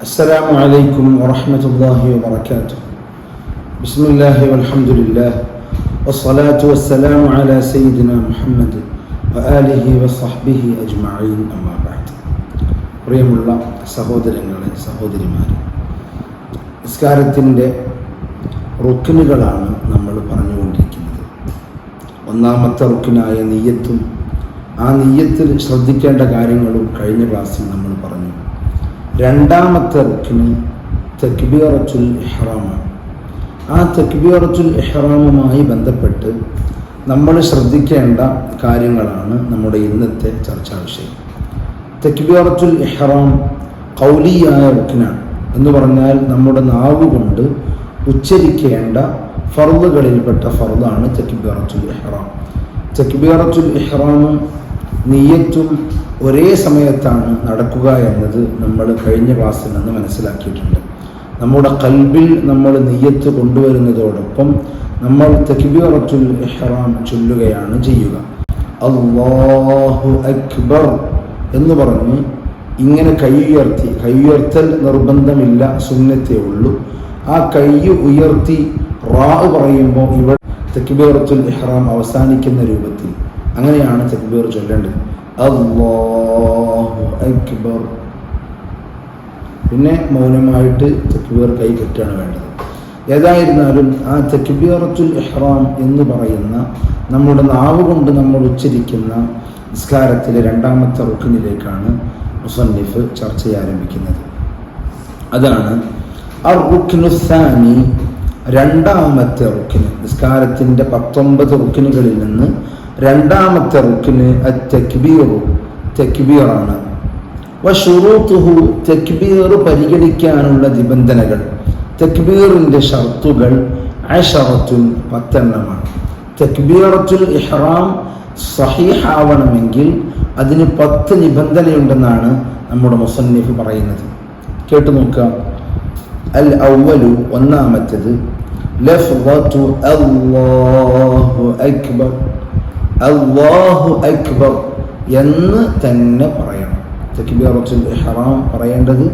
السلام عليكم ورحمة الله وبركاته بسم الله والحمد لله والصلاة والسلام على سيدنا محمد وآله وصحبه أجمعين أما بعد പ്രിയമുള്ള സഹോദരങ്ങളെ സഹോദരിമാരെ നിസ്കാരത്തിൻ്റെ റുക്കിനുകളാണ് നമ്മൾ പറഞ്ഞുകൊണ്ടിരിക്കുന്നത് ഒന്നാമത്തെ റുക്കിനായ നെയ്യത്തും ആ നെയ്യത്തിൽ ശ്രദ്ധിക്കേണ്ട കാര്യങ്ങളും കഴിഞ്ഞ ക്ലാസ്സിൽ നമ്മൾ പറഞ്ഞു രണ്ടാമത്തെ റുക്കിന് തക്ബീറത്തുൽ ഇഹ്റാമാണ് ആ തക്ബീറത്തുൽ ഇഹ്റാമുമായി ബന്ധപ്പെട്ട് നമ്മൾ ശ്രദ്ധിക്കേണ്ട കാര്യങ്ങളാണ് നമ്മുടെ ഇന്നത്തെ ചർച്ചാ വിഷയം. തക്ബീറത്തുൽ ഇഹ്റാം കൗലിയായ റുക്കിനാണ്. എന്ന് പറഞ്ഞാൽ നമ്മുടെ നാവ് കൊണ്ട് ഉച്ചരിക്കേണ്ട ഫർദുകളിൽപ്പെട്ട ഫർദാണ് തക്ബീറത്തുൽ ഇഹ്റാം. തക്ബീറത്തുൽ ഇഹ്റാമും നീയത്തും ഒരേ സമയത്താണ് നടക്കുക എന്നത് നമ്മൾ കഴിഞ്ഞ ക്ലാസ്സിൽ നിന്ന് മനസ്സിലാക്കിയിട്ടുണ്ട്. നമ്മുടെ കൽബിൽ നമ്മൾ നെയ്യത്ത് കൊണ്ടുവരുന്നതോടൊപ്പം നമ്മൾ തക്ബീറത്തുൽ ഇഹ്റാം ചൊല്ലുകയാണ് ചെയ്യുക. അള്ളാഹു അക്ബർ എന്ന് പറഞ്ഞ് ഇങ്ങനെ കൈ ഉയർത്തി കൈ ഉയർത്തൽ നിർബന്ധമില്ല സുന്നത്തേ ഉള്ളൂ. ആ കൈ ഉയർത്തി റാ പറയുമ്പോൾ ഇവിടെ തക്ബീറത്തുൽ ഇഹ്റാം അവസാനിക്കുന്ന രൂപത്തിൽ അങ്ങനെയാണ് തക്ബീർ ചൊല്ലേണ്ടത്. അള്ളാഹു അക്ബർ. പിന്നെ മൗനമായിട്ട് തക്ബീർ കെട്ടാണ് വേണ്ടത്. ഏതായിരുന്നാലും ആ തക്ബീറത്തുൽ ഇഹ്റാം എന്ന് പറയുന്ന നമ്മുടെ നാവ് കൊണ്ട് നമ്മൾ ഉച്ചരിക്കുന്ന നിസ്കാരത്തിലെ രണ്ടാമത്തെ റുക്കിനിലേക്കാണ് മുസന്നിഫ് ചർച്ച ആരംഭിക്കുന്നത്. അതാണ് ആ റുക്കിനുസാനി രണ്ടാമത്തെ റുക്കിന് നിസ്കാരത്തിന്റെ പത്തൊമ്പത് റുക്കിനുകളിൽ നിന്ന് രണ്ടാമത്തെ റുക്കിന് തക്ബീറു തക്ബീറാണ്. വഷുറൂത്തുഹു തക്ബീർ പരിഗണിക്കാനുള്ള നിബന്ധനകൾ. തക്ബീറിന്റെ ഷർത്തുകൾ അഷറത്തുൻ പത്തെണ്ണമാണ്. തക്ബീറത്തുൽ ഇഹ്റാം സഹീഹാവണമെങ്കിൽ അതിന് പത്ത് നിബന്ധനയുണ്ടെന്നാണ് നമ്മുടെ മുസന്നിഫ് പറയുന്നത്. കേട്ടു നോക്കുക. അൽ ഔവലു ഒന്നാമത്തേത്. അല്ലാഹു അക്ബർ. അല്ലാഹു അക്ബർ എന്ന് തന്നെ പറയണം. തക്ബീറത്തുൽ ഇഹ്റാം പറയേണ്ടത്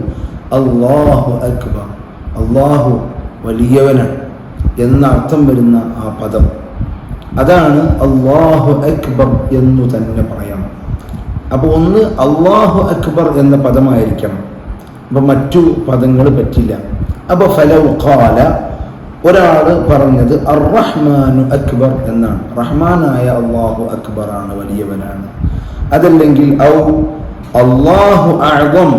അള്ളാഹു അക്ബർ. അള്ളാഹു വലിയവനാണ് എന്ന അർത്ഥം വരുന്ന ആ പദം. അതാണ് അള്ളാഹു അക്ബർ എന്നു തന്നെ പറയണം അപ്പോൾ ഒന്ന് അള്ളാഹു അക്ബർ എന്ന പദമായിരിക്കണം. അപ്പം മറ്റു പദങ്ങൾ പറ്റില്ല. അപ്പോൾ ഫലവ് ഖാല ഒരാൾ പറഞ്ഞത് അർ റഹ്മാനു അക്ബർ എന്നാണ്. റഹ്മാനായ അള്ളാഹു അക്ബർ ആണ് വലിയവനാണ്. അതല്ലെങ്കിൽ ഔ അള്ളാഹു അഴകം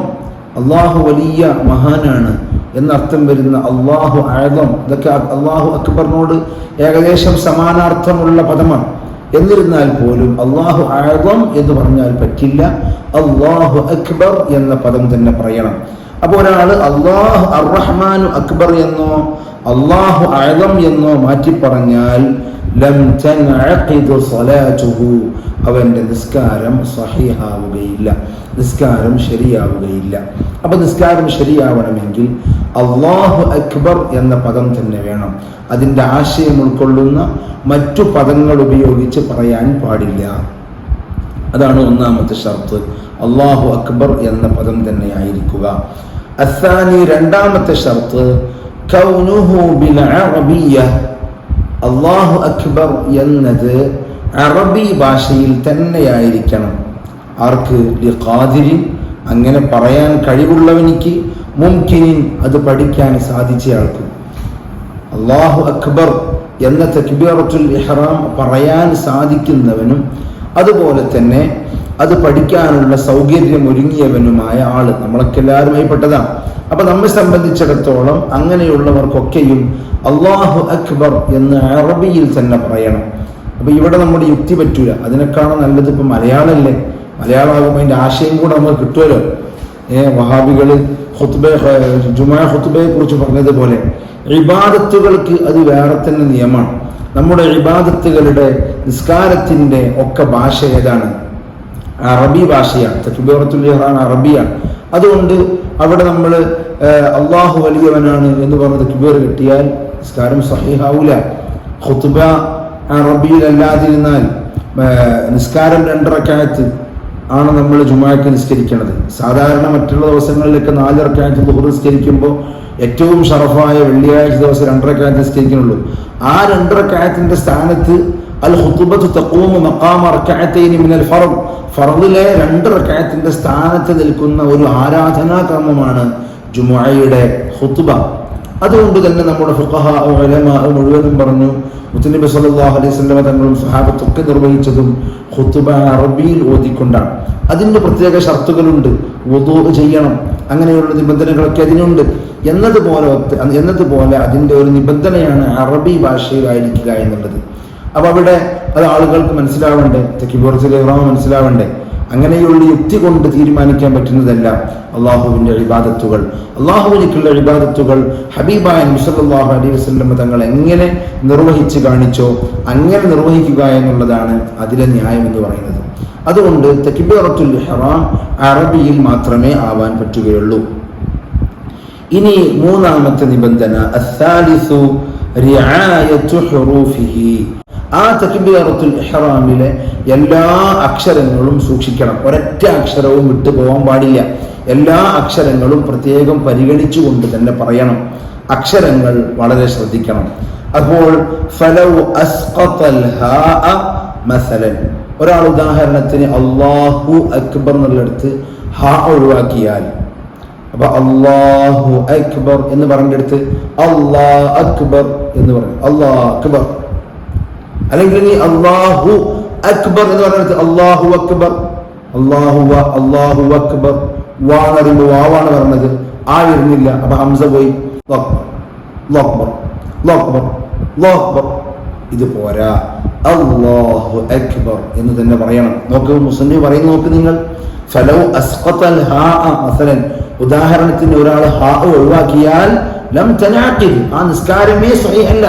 അള്ളാഹു വലിയ മഹാനാണ് എന്നർത്ഥം വരുന്ന അള്ളാഹു ആഴം ഇതൊക്കെ അള്ളാഹു അക്ബറിനോട് ഏകദേശം സമാനാർത്ഥമുള്ള പദമാണ്. എന്നിരുന്നാൽ പോലും അള്ളാഹു ആഴം എന്ന് പറഞ്ഞാൽ പറ്റില്ല. അള്ളാഹു അക്ബർ എന്ന പദം തന്നെ പറയണം. അപ്പോൾ ഒരാൾ അള്ളാഹു അർറഹ്മാനു അക്ബർ എന്നോ അള്ളാഹു അഴകം എന്നോ മാറ്റി പറഞ്ഞാൽ അവന്റെ നിസ്കാരം സഹിഹാവുകയില്ല. നിസ്കാരം ശരിയാവുകയില്ല. അപ്പൊ നിസ്കാരം ശരിയാവണമെങ്കിൽ അള്ളാഹു അക്ബർ എന്ന പദം തന്നെ വേണം. അതിന്റെ ആശയം ഉൾക്കൊള്ളുന്ന മറ്റു പദങ്ങൾ ഉപയോഗിച്ച് പറയാൻ പാടില്ല. അതാണ് ഒന്നാമത്തെ ഷർത്ത്. അള്ളാഹു അക്ബർ എന്ന പദം തന്നെ ആയിരിക്കുക. അസാനി രണ്ടാമത്തെ ഷർത്ത് അള്ളാഹു അക്ബർ എന്നത് അറബി ഭാഷയിൽ തന്നെയായിരിക്കണം. ആർക്ക്? ഖാദിരി അങ്ങനെ പറയാൻ കഴിവുള്ളവനിക്ക് മുംകിനിൻ അത് പഠിക്കാൻ സാധിച്ചയാൾക്ക്. അള്ളാഹു അക്ബർ എന്ന തക്ബീറത്തുൽ ഇഹ്റാം പറയാൻ സാധിക്കുന്നവനും അതുപോലെ തന്നെ അത് പഠിക്കാനുള്ള സൗകര്യം ഒരുങ്ങിയവനുമായ ആൾ നമ്മളൊക്കെ എല്ലാവരുമായി പെട്ടതാണ് അപ്പൊ നമ്മെ സംബന്ധിച്ചിടത്തോളം അങ്ങനെയുള്ളവർക്കൊക്കെയും അള്ളാഹു അക്ബർ എന്ന് അറബിയിൽ തന്നെ പറയണം. അപ്പൊ ഇവിടെ നമ്മുടെ യുക്തി പറ്റൂല. അതിനേക്കാളും നല്ലത് ഇപ്പൊ മലയാളമല്ലേ മലയാളമാകുമ്പോൾ അതിന്റെ ആശയം കൂടെ നമുക്ക് കിട്ടുമല്ലോ ഏ വഹാബികൾ ഹുത്ബെ ജുമാ ഹുത്ബയെ കുറിച്ച് പറഞ്ഞതുപോലെ ഇബാദത്തുകൾക്ക് അത് വേറെ തന്നെ നിയമമാണ്. നമ്മുടെ ഇബാദത്തുകളുടെ നിസ്കാരത്തിന്റെ ഒക്കെ ഭാഷ ഏതാണ്? അറബി ഭാഷയാണ്. തക്ബീറത്തുൽ അറബിയാണ്. അതുകൊണ്ട് അവിടെ നമ്മൾ അള്ളാഹു വലിയവനാണ് എന്ന് പറഞ്ഞ് തക്ബീർ കിട്ടിയാൽ നിസ്കാരം സഹിഹാവൂല. ഖുത്ബ അറബിയിൽ അല്ലാതിരുന്നാൽ നിസ്കാരം രണ്ടറക്കായത്ത് ആണ് നമ്മൾ ജുമാക്ക് നിസ്കരിക്കുന്നത് സാധാരണ മറ്റുള്ള ദിവസങ്ങളിലൊക്കെ നാലിറക്കായത്ത് ദുഹർ നിസ്കരിക്കുമ്പോൾ ഏറ്റവും ഷറഫായ വെള്ളിയാഴ്ച ദിവസം രണ്ടരക്കായത്ത് നിസ്കരിക്കുന്നുള്ളൂ. ആ രണ്ടരക്കായത്തിന്റെ സ്ഥാനത്ത് അൽ ഹുത്തുബത്ത് തക്കൂമ് മക്കാമ റക്കായത്തേനി മിനൽ ഫറദ്. ഫറദിലെ രണ്ട് റക്കായത്തിന്റെ സ്ഥാനത്ത് നിൽക്കുന്ന ഒരു ആരാധനാ കർമ്മമാണ് ജുമുഅയുടെ ഹുത്തുബ അതുകൊണ്ട് തന്നെ നമ്മുടെ ഫുഖഹ മുഴുവനും പറഞ്ഞു മുത്തനബി സല്ലല്ലാഹു അലൈഹി സ്വലമ തങ്ങളും സഹാബത്തൊക്കെ നിർവഹിച്ചതും ഹുത്തുബ അറബിയിൽ ഓതിക്കൊണ്ടാണ്. അതിന്റെ പ്രത്യേക ഷർത്തുകളുണ്ട് വുദൂ ചെയ്യണം അങ്ങനെയുള്ള നിബന്ധനകളൊക്കെ അതിനുണ്ട്. എന്നതുപോലെ എന്നതുപോലെ അതിന്റെ ഒരു നിബന്ധനയാണ് അറബി ഭാഷയിലായിരിക്കുക എന്നുള്ളത്. അപ്പോൾ അവിടെ അത് ആളുകൾക്ക് മനസ്സിലാവണ്ടേ? തെക്കിപ്പുറത്തിലെ ഇറാമ മനസ്സിലാവണ്ടേ? അങ്ങനെയുള്ള യുക്തി കൊണ്ട് തീരുമാനിക്കാൻ പറ്റുന്നതല്ല അള്ളാഹുവിന്റെ അഴിബാദത്തുകൾ അള്ളാഹുവിനിക്കുള്ള അഴിബാദത്തുകൾ ഹബീബായ മുസല്ലാഹു അലൈഹി വസ്ലം തങ്ങൾ എങ്ങനെ നിർവഹിച്ച് കാണിച്ചോ അങ്ങനെ നിർവഹിക്കുക എന്നുള്ളതാണ് അതിലെ ന്യായം എന്ന് പറയുന്നത്. അതുകൊണ്ട് തെക്കിബിറത്തുൽ ഹറാം അറബിയിൽ മാത്രമേ ആവാൻ പറ്റുകയുള്ളൂ. ഇനി മൂന്നാമത്തെ നിബന്ധന ആ തക്ബീറത്തുൽ ഇഹ്റാമിലെ എല്ലാ അക്ഷരങ്ങളും സൂക്ഷിക്കണം. ഒരൊറ്റ അക്ഷരവും വിട്ടു പോകാൻ പാടില്ല. എല്ലാ അക്ഷരങ്ങളും പ്രത്യേകം പരിഗണിച്ചുകൊണ്ട് തന്നെ പറയണം. അക്ഷരങ്ങൾ വളരെ ശ്രദ്ധിക്കണം. അപ്പോൾ ഫലൗ ഒരാൾ ഉദാഹരണത്തിന് അള്ളാഹു അക്ബർ എന്നുള്ളിടത്ത് ഹ ഒഴിവാക്കിയാൽ അപ്പൊ അള്ളാഹു അക്ബർ എന്ന് പറഞ്ഞെടുത്ത് അള്ളാഹ് അക്ബർ എന്ന് പറയും. അള്ളാഹ് അക്ബർ. അല്ലെങ്കിൽ നീ അള്ളാഹു അക്ബർ എന്ന് പറയുന്നത് അള്ളാഹു അക്ബർ. അള്ളാഹു അള്ളാഹു അക്ബർ. വാ പറയുമ്പോൾ വാവാണ് പറഞ്ഞത്. ആ വരുന്നില്ല. അപ്പൊ ഹംസ പോയി. അക്ബർ അക്ബർ അക്ബർ ഇത് പോരാ. അള്ളാഹു അക്ബർ എന്ന് തന്നെ പറയണം. നോക്ക് മുസ്ലിം പറയുന്നു നോക്ക് നിങ്ങൾ. ഫലോ അസ്ഖത്തൽ ഹാ മസലൻ. ഉദാഹരണത്തിന് ഒരാൾ ഹാ ഒഴിവാക്കിയാൽ ലം തനാക്കിൽ ആ നിസ്കാരമേ സ്വയല്ല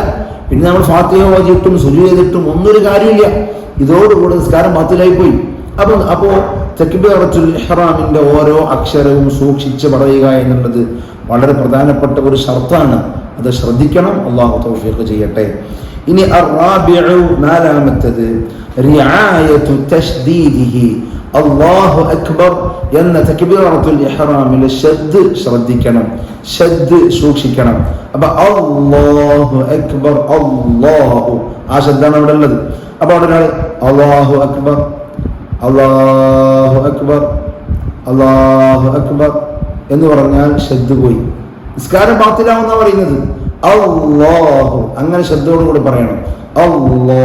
പിന്നെ നമ്മൾ ഫാത്തിഹ ഓതിയിട്ടും സുജു ചെയ്തിട്ടും ഒന്നൊരു കാര്യമില്ല. ഇതോടുകൂടെ നിസ്കാരം ബാത്തിലായി പോയി അപ്പൊ അപ്പോ തെക്കിബിറത്തുൽ ഇഹ്റാമിന്റെ ഓരോ അക്ഷരവും സൂക്ഷിച്ച് പറയുക എന്നുള്ളത് വളരെ പ്രധാനപ്പെട്ട ഒരു ഷർത്താണ്. അത് ശ്രദ്ധിക്കണം. അള്ളാഹു തൗഫീഖ് ചെയ്യട്ടെ. ഇനി നാലാമത്തത് അള്ളാഹു അക്ബർ എന്ന തക്ബീറത്തുൽ ഇഹ്റാമിലെ ഷദ് ശ്രദ്ധിക്കണം. ഷദ് സൂക്ഷിക്കണം. അപ്പൊ അള്ളാഹു അക്ബർ അള്ളാഹു ആ ശബ്ദമാണ് അവിടെ ഉള്ളത്. അപ്പൊ അവിടെ ഒരാൾ അള്ളാഹു അക്ബർ അള്ളാഹു അക്ബർ അള്ളാഹു അക്ബർ എന്ന് പറഞ്ഞാൽ ഷദ് പോയി. നിസ്കാരം പാത്തിലാവുന്ന പറയുന്നത്. അള്ളാഹു അങ്ങനെ ശബ്ദത്തോടുകൂടി പറയണം. അള്ളാ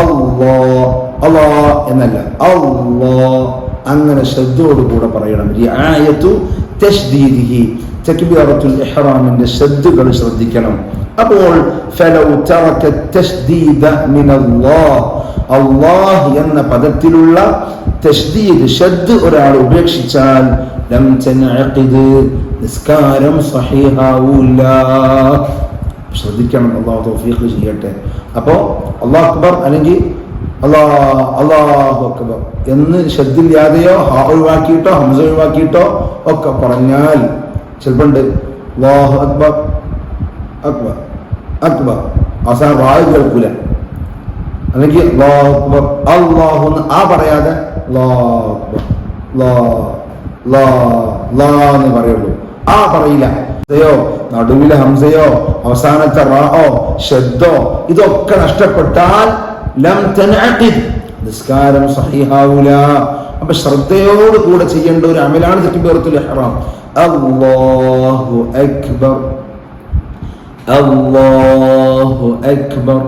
അള്ളാ അള്ളാ എന്നല്ല. അള്ളാ അങ്ങനെ ശ്രദ്ധയോടുകൂടെ പറയണം. റിആയത്തു തഷ്ദീദിഹി തക്ബീറത്തുൽ ഇഹ്റാമിന്റെ ശ്രദ്ധകൾ ശ്രദ്ധിക്കണം. അപ്പോൾ ഫലൗ തറക തഷ്ദീദ മിനല്ലാഹ്. അല്ലാഹ് എന്ന പദത്തിലുള്ള തഷ്ദീദ് ഷദ് ഒരാൾ ഉപേക്ഷിച്ചാൽ ലം തൻഅഖിദ് നിസ്കാരം സഹീഹാവൂല ശ്രദ്ധിക്കണം. അള്ളാഹു തൗഫീഖ് ചെയ്യട്ടെ. അപ്പോൾ അള്ളാഹ് അക്ബർ അല്ലെങ്കിൽ അള്ളാ അള്ളാഹു അക്ബർ. എന്ന് ശബ്ദില്ലാതെയോ ഹാ ഒഴിവാക്കിയിട്ടോ ഹംസ ഒഴിവാക്കിയിട്ടോ ഒക്കെ പറഞ്ഞാൽ ചിലപ്പോണ്ട് അള്ളാഹു അക്ബർ അക്ബർ അക്ബർ. അവസാന വായു കേൾക്കൂല. അല്ലെങ്കിൽ അള്ളാഹു ആ പറയാതെ ലാ ലാ ലാ എന്ന് പറയുള്ളൂ. ആ പറയില്ല. ഹംസയോ നടുവിലെ ഹംസയോ അവസാനത്തെ റാഹോ ശബ്ദോ ഇതൊക്കെ നഷ്ടപ്പെട്ടാൽ ലം നിസ്കാരം സഹിഹാവൂല. അപ്പൊ ശ്രദ്ധയോട് കൂടെ ചെയ്യേണ്ട ഒരു അമലാണ് തക്ബീറത്തുൽ ഇഹ്റാം. അല്ലാഹു അക്ബർ. അല്ലാഹു അക്ബർ.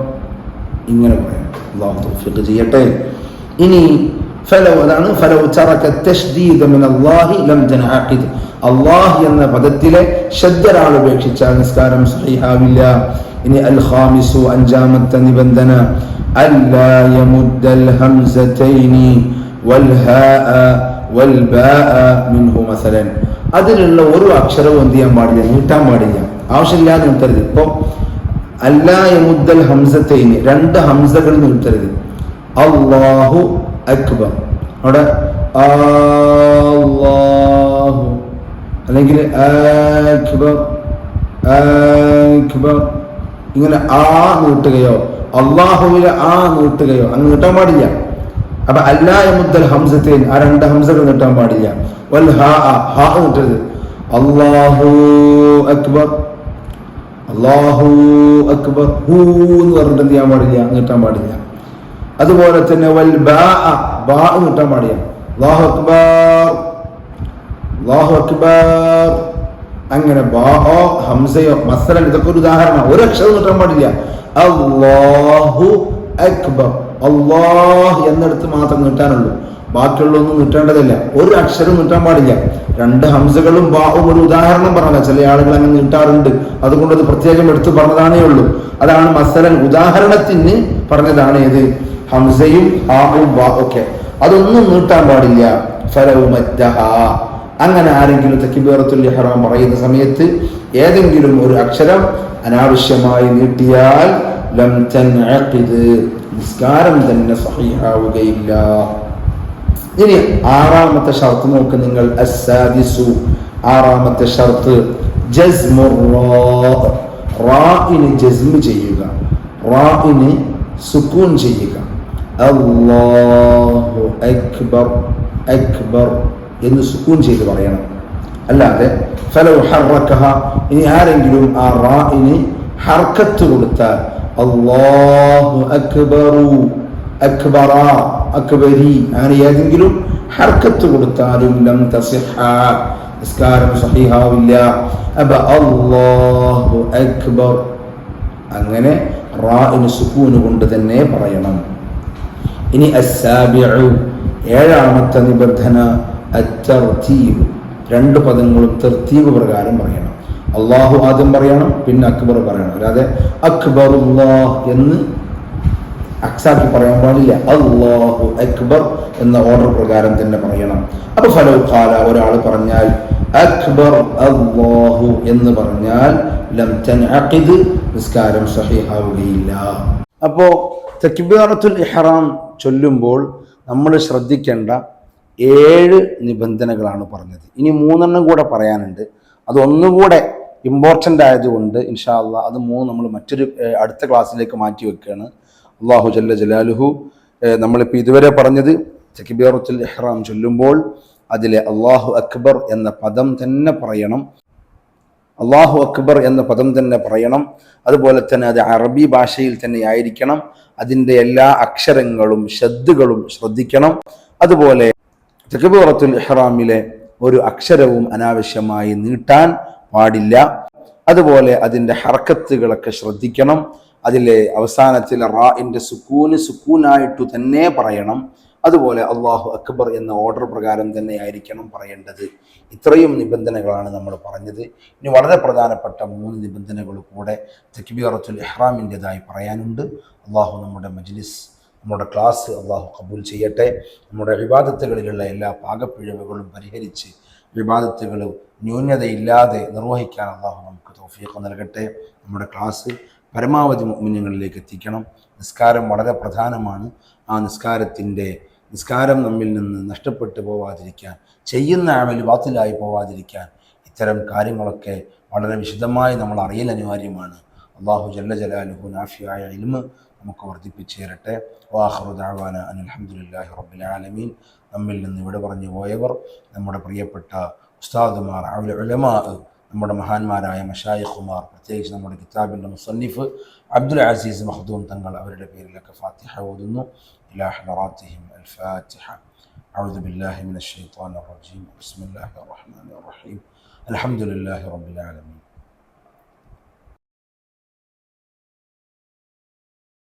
ഇങ്ങനെ പറയാം. അള്ളാഹു തൗഫീഖ് ചെയ്യട്ടെ. ഇനി ഫലോ അതാണ് ഫലോ ചറക്ക തഷ്ദീദ് മിൻ അല്ലാഹി ലം തൻഅഖിദ്. അള്ളാഹ് എന്ന പദത്തിലെ ശബ്ദരാൾ ഉപേക്ഷിച്ചാൽ നിസ്കാരം സഹിഹാവില്ല. ഇനി അൽ ഖാമിസു അഞ്ചാമത്തെ നിബന്ധന. അല്ലാ യമുദ്ദൽ ഹംസതൈനി വൽ والباء മിൻഹു മസലൻ അതിലുള്ള ഒരു അക്ഷരവും എന്ത് ചെയ്യാൻ പാടില്ല നീട്ടാൻ പാടില്ല. ആവശ്യമില്ലാതെ നീട്ടരുത്. ഇപ്പം അല്ലാ യമുദ്ദൽ ഹംസതൈനി രണ്ട് ഹംസകൾ നീട്ടരുത്. അള്ളാഹു അക്ബർ. അവിടെ അല്ലാഹു അല്ലെങ്കിൽ അക്ബർ അക്ബർ. ഇങ്ങനെ ആ നീട്ടുകയോ അള്ളാഹുവിലെ ആ നീട്ടുകയോ അങ്ങ് നീട്ടാൻ പാടില്ല. അപ്പൊ അല്ലാ മുദ്ദൽ ഹംസത്തേൻ ആ രണ്ട് ഹംസകൾ നീട്ടാൻ പാടില്ല. വൽ ഹാ ഹാ നീട്ടരുത്. അല്ലാഹു അക്ബർ. അള്ളാഹു അക്ബർ. ഹൂ എന്ന് പറഞ്ഞിട്ട് എന്ത് ചെയ്യാൻ പാടില്ല? നീട്ടാൻ പാടില്ല. അതുപോലെ തന്നെ വൽ ബാ ബാ നീട്ടാൻ പാടില്ല. അള്ളാഹു അക്ബർ. അള്ളാഹു അക്ബർ. അങ്ങനെ ബാഹോ ഹംസയോ മസലൻ ഇതൊക്കെ ഒരു ഉദാഹരണം ഒരു അക്ഷരം നീട്ടാൻ പാടില്ല. അല്ലാഹു അക്ബർ. അള്ളാഹ് എന്നിടത്ത് മാത്രം നീട്ടാനുള്ളൂ. ബാക്കിയുള്ളൊന്നും നീട്ടേണ്ടതില്ല. ഒരു അക്ഷരം നീട്ടാൻ പാടില്ല. രണ്ട് ഹംസകളും ബാഹും ഒരു ഉദാഹരണം പറഞ്ഞ ചില ആളുകൾ അങ്ങനെ നീട്ടാറുണ്ട്. അതുകൊണ്ട് അത് പ്രത്യേകം എടുത്തു പറഞ്ഞതാണേ ഉള്ളൂ. അതാണ് മസലൻ ഉദാഹരണത്തിന് പറഞ്ഞതാണ് ഏത്? ഹംസയും ഹാവും ബാ ഒക്കെ. അതൊന്നും നീട്ടാൻ പാടില്ല. ഫലവും അങ്ങനെ ആരെങ്കിലും തെക്കിബേറത്തുൽ ഇഹ്റാം പറയുന്ന സമയത്ത് ഏതെങ്കിലും ഒരു അക്ഷരം അനാവശ്യമായി നീട്ടിയാൽ ലം തൻഅഖിദ് നിസ്കാരം തന്നെ സഹിഹാവുകയില്ല. ഇനി ആറാമത്തെ ഷർത്ത് നോക്ക് നിങ്ങൾ. അസാദിസു ആറാമത്തെ ഷർത്ത്. റാഇന് ജസ്മ് ചെയ്യുക. റാഇന് സുക്കൂൻ ചെയ്യുക. അല്ലാഹു അക്ബർ അക്ബർ എന്ന് സുക്കൂൻ ചെയ്ത് പറയണം. അല്ലാതെ ഫലോ ഇനി ആരെങ്കിലും ആ റാഇന് ഹർക്കത്ത് കൊടുത്താൽ അള്ളാഹു അക്ബറു അക്ബറ അക്ബരി അങ്ങനെ ഏതെങ്കിലും ഹർക്കത്ത് കൊടുത്താലും ലം തസിഹ നിസ്കാരം സഹിഹാവില്ല. അപ്പൊ അള്ളാഹു അക്ബർ. അങ്ങനെ റാഇന് സുക്കൂന് കൊണ്ട് തന്നെ പറയണം. ഇനി അസാബിഉ ഏഴാമത്തെ നിബന്ധന അത്തർത്തീബ് രണ്ട് പദങ്ങളും തർത്തീവ് പ്രകാരം പറയണം. അള്ളാഹു ആദ്യം പറയണം പിന്നെ അക്ബർ പറയണം. അല്ലാതെ അക്ബർ എന്ന് അക്സാക്കി പറയാൻ പാടില്ല. അള്ളാഹു അക്ബർ എന്ന ഓർഡർ പ്രകാരം തന്നെ പറയണം. അപ്പൊ ഫലോ കാല ഒരാൾ പറഞ്ഞാൽ അക്ബർ അള്ളാഹു എന്ന് പറഞ്ഞാൽ ലം നിസ്കാരം സഹിഹാവുകയില്ല. അപ്പോ തക്ബീറത്തുൽ ഇഹ്റാം ചൊല്ലുമ്പോൾ നമ്മൾ ശ്രദ്ധിക്കേണ്ട ഏഴ് നിബന്ധനകളാണ് പറഞ്ഞത്. ഇനി മൂന്നെണ്ണം കൂടെ പറയാനുണ്ട്. അതൊന്നുകൂടെ ഇമ്പോർട്ടന്റ് ആയതുകൊണ്ട് ഇൻഷാല്ല അത് മൂന്ന് നമ്മൾ മറ്റൊരു അടുത്ത ക്ലാസ്സിലേക്ക് മാറ്റി വെക്കുകയാണ്. അള്ളാഹു ജല്ല ജലാലുഹു. നമ്മളിപ്പോൾ ഇതുവരെ പറഞ്ഞത് തക്ബീറത്തുൽ ഇഹ്റാം ചൊല്ലുമ്പോൾ അതിലെ അള്ളാഹു അക്ബർ എന്ന പദം തന്നെ പറയണം. അള്ളാഹു അക്ബർ എന്ന പദം തന്നെ പറയണം. അതുപോലെ തന്നെ അത് അറബി ഭാഷയിൽ തന്നെ ആയിരിക്കണം. അതിന്റെ എല്ലാ അക്ഷരങ്ങളും ശബ്ദുകളും ശ്രദ്ധിക്കണം. അതുപോലെ തക്ബീറത്തുൽ ഇഹ്റാമിലെ ഒരു അക്ഷരവും അനാവശ്യമായി നീട്ടാൻ പാടില്ല. അതുപോലെ അതിന്റെ ഹർക്കത്തുകളൊക്കെ ശ്രദ്ധിക്കണം. അതിലെ അവസാനത്തിൽ റാഇന്റെ സുക്കൂന് സുക്കൂനായിട്ടു തന്നെ പറയണം. അതുപോലെ അള്ളാഹു അക്ബർ എന്ന ഓർഡർ പ്രകാരം തന്നെ ആയിരിക്കണം പറയേണ്ടത്. ഇത്രയും നിബന്ധനകളാണ് നമ്മൾ പറഞ്ഞത്. ഇനി വളരെ പ്രധാനപ്പെട്ട മൂന്ന് നിബന്ധനകൾ കൂടെ തക്ബീറത്തുൽ ഇഹ്റാമിന്റെതായി പറയാനുണ്ട്. അള്ളാഹു നമ്മുടെ മജ്ലിസ് നമ്മുടെ ക്ലാസ് അള്ളാഹു കബൂൽ ചെയ്യട്ടെ. നമ്മുടെ വിവാദത്തുകളിലുള്ള എല്ലാ പാകപ്പിഴവുകളും പരിഹരിച്ച് വിവാദത്തുകൾ ന്യൂനതയില്ലാതെ നിർവഹിക്കാൻ അള്ളാഹു നമുക്ക് തോഫിയൊക്കെ നൽകട്ടെ. നമ്മുടെ ക്ലാസ് പരമാവധി മുന്നിങ്ങളിലേക്ക് എത്തിക്കണം. നിസ്കാരം വളരെ പ്രധാനമാണ്. ആ നിസ്കാരത്തിന്റെ നിസ്കാരം നമ്മിൽ നിന്ന് നഷ്ടപ്പെട്ടു പോവാതിരിക്കാൻ ചെയ്യുന്ന ആമൽ വാത്തിലായി പോവാതിരിക്കാൻ ഇത്തരം കാര്യങ്ങളൊക്കെ വളരെ വിശദമായി നമ്മൾ അറിയൽ അനിവാര്യമാണ്. അള്ളാഹു ജല്ല ജലാലുഹു നാഫിയായ ഇൽമ് നമുക്ക് വർദ്ധിപ്പിച്ചു തരട്ടെ വാഹറു ദാവാന അനിൽഹമുല്ലാഹി റബ്ബിൽ ആലമീൻ നമ്മിൽ നിന്ന് ഇവിടെ പറഞ്ഞു പോയവർ നമ്മുടെ പ്രിയപ്പെട്ട ഉസ്താദുമാർ അവലെ ഉലമാ നമ്മുടെ മഹാന്മാരായ മഷായിഖുമാർ പ്രത്യേകിച്ച് നമ്മുടെ കിതാബിൻ്റെ മുസന്നിഫ് അബ്ദുൽ അസീസ് മഖ്ദൂം തങ്ങൾ അവരുടെ പേരിലൊക്കെ ഫാത്തിഹ ഓതുന്നു ഇലാ ഹലറാത്തിഹിം അൽ ഫാത്തിഹ أعوذ بالله من الشيطان الرجيم بسم الله الرحمن الرحيم الحمد لله رب العالمين